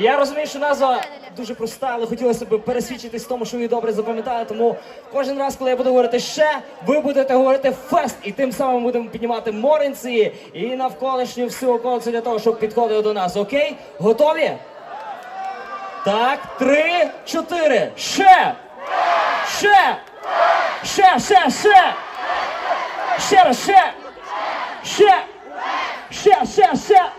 Я розумію, що назва дуже проста, але хотілося б пересвідчитись в тому, що ви добре запам'ятали. Тому кожен раз, коли я буду говорити ще, ви будете говорити фест, і тим самим будемо піднімати моринці і навколишню всю околицю для того, щоб підходили до нас. Окей? Готові? Так, три, чотири. Ще! Ще! Ще, ще, ще! Ще раз, ще! Ще! Ще, ще, ще!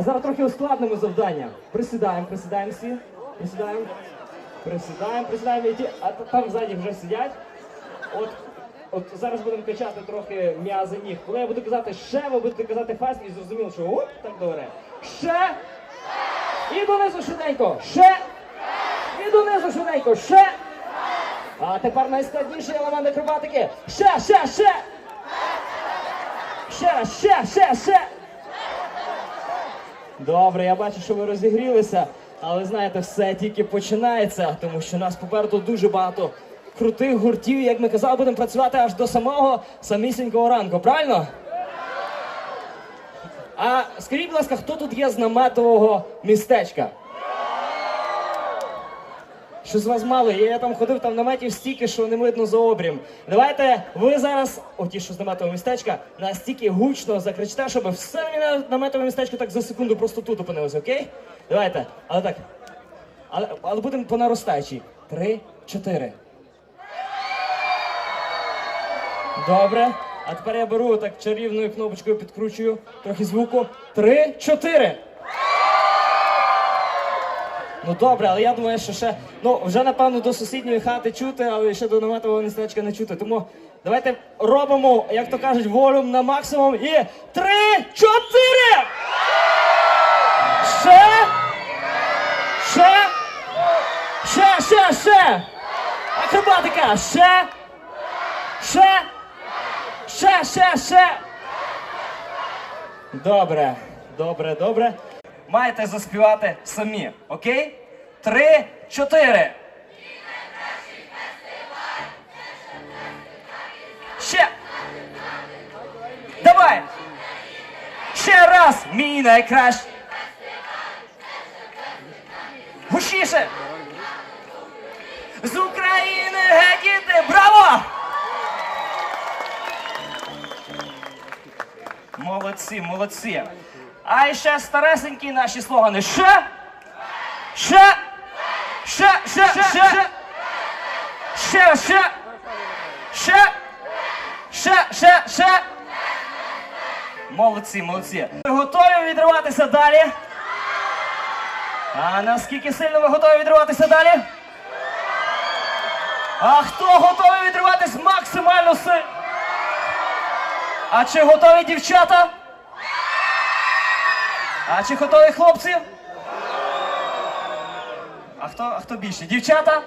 А зараз трохи ускладнимо завдання. Присідаємо, присідаємо всі. Присідаємо. Присідаємо, присідаємо. А там ззаді вже сидять. От, от зараз будемо качати трохи м'язи ніг. Коли я буду казати ще, ви будете казати фаст і зрозуміло, що оп, так добре. Ще. І донизу швиденько. Ще. І донизу швиденько. Ще. А тепер найскладніший елемент акробатики. Ще, ще, ще. Ще ще, ще, ще. Добре, я бачу, що ви розігрілися, але знаєте, все тільки починається, тому що нас попереду дуже багато крутих гуртів. Як ми казали, будемо працювати аж до самого самісінького ранку, правильно? А скажіть, будь ласка, хто тут є з наметового містечка? Що з вас мало? Я там ходив там наметів стільки, що не видно за обрім. Давайте ви зараз, о ті, що з наметового містечка, настільки гучно закричите, щоб все на- наметове містечко так за секунду просто тут опинилося, окей? Давайте. Але так. Але, але будемо по наростаючій. Три, чотири. Добре. А тепер я беру так чарівною кнопочкою підкручую трохи звуку. Три, чотири. Ну добре, але я думаю, що ще ну вже напевно до сусідньої хати чути, але ще до наметового містечка не чути. Тому давайте робимо, як то кажуть, волюм на максимум і три, чотири! Ще! Ще! Ще, ще, ще! Акробатика! Ще! Ще! Ще, ще, ще! Добре, добре, добре. Маєте заспівати самі, окей? Три, чотири. Ще. Давай. Ще раз. Мій найкращий. Гучніше. З України геть. Браво! Молодці, молодці. А ще старесенькі наші слогани. Ще! Ще! Ще, ще, ще! Ще, ще! Ще! Ще, ще, ще! Молодці, молодці. Ви готові відриватися далі? А наскільки сильно ви готові відриватися далі? А хто готовий відриватись максимально сильно? А чи готові дівчата? А чи готові хлопці? А хто, а хто більше? Дівчата?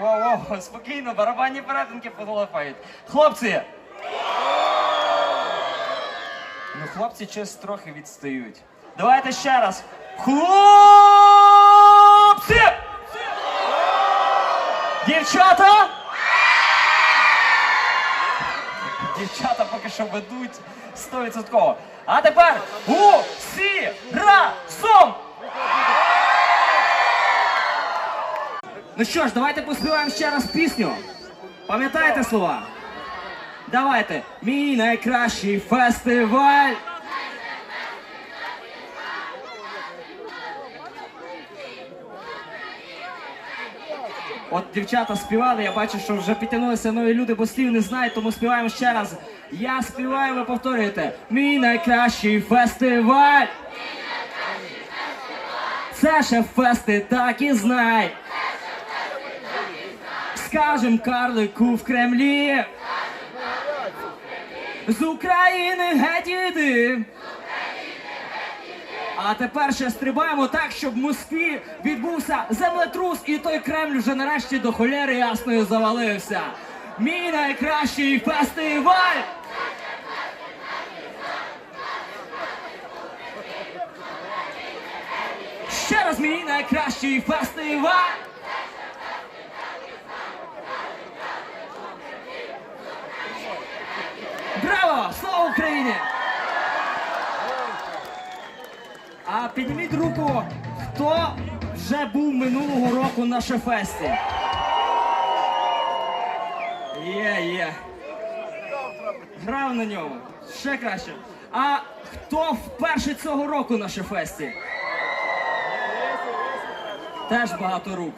Воу, воу, спокійно, барабанні перетинки подолафають. Хлопці! Ну, хлопці щось трохи відстають. Давайте ще раз. Хлопці! Дівчата! Дівчата поки що ведуть 100%. А тепер усі разом! Ну що ж, давайте поспіваємо ще раз пісню. Пам'ятаєте слова? Давайте. Мій найкращий фестиваль. От дівчата співали, я бачу, що вже підтягнулися нові люди, бо слів не знають, тому співаємо ще раз. Я співаю, ви повторюєте. Мій найкращий фестиваль. Це ще фести, так і знай. Скажем карлику в Кремлі. З України геть іди. А тепер ще стрибаємо так, щоб в Москві відбувся землетрус, і той Кремль вже нарешті до холєри ясної завалився. Мій найкращий фестиваль! Ще раз мій найкращий фестиваль! А підніміть руку, хто вже був минулого року на шефесті. Є, є. Грав на ньому. Ще краще. А хто вперше цього року на шефесті? Теж багато рук.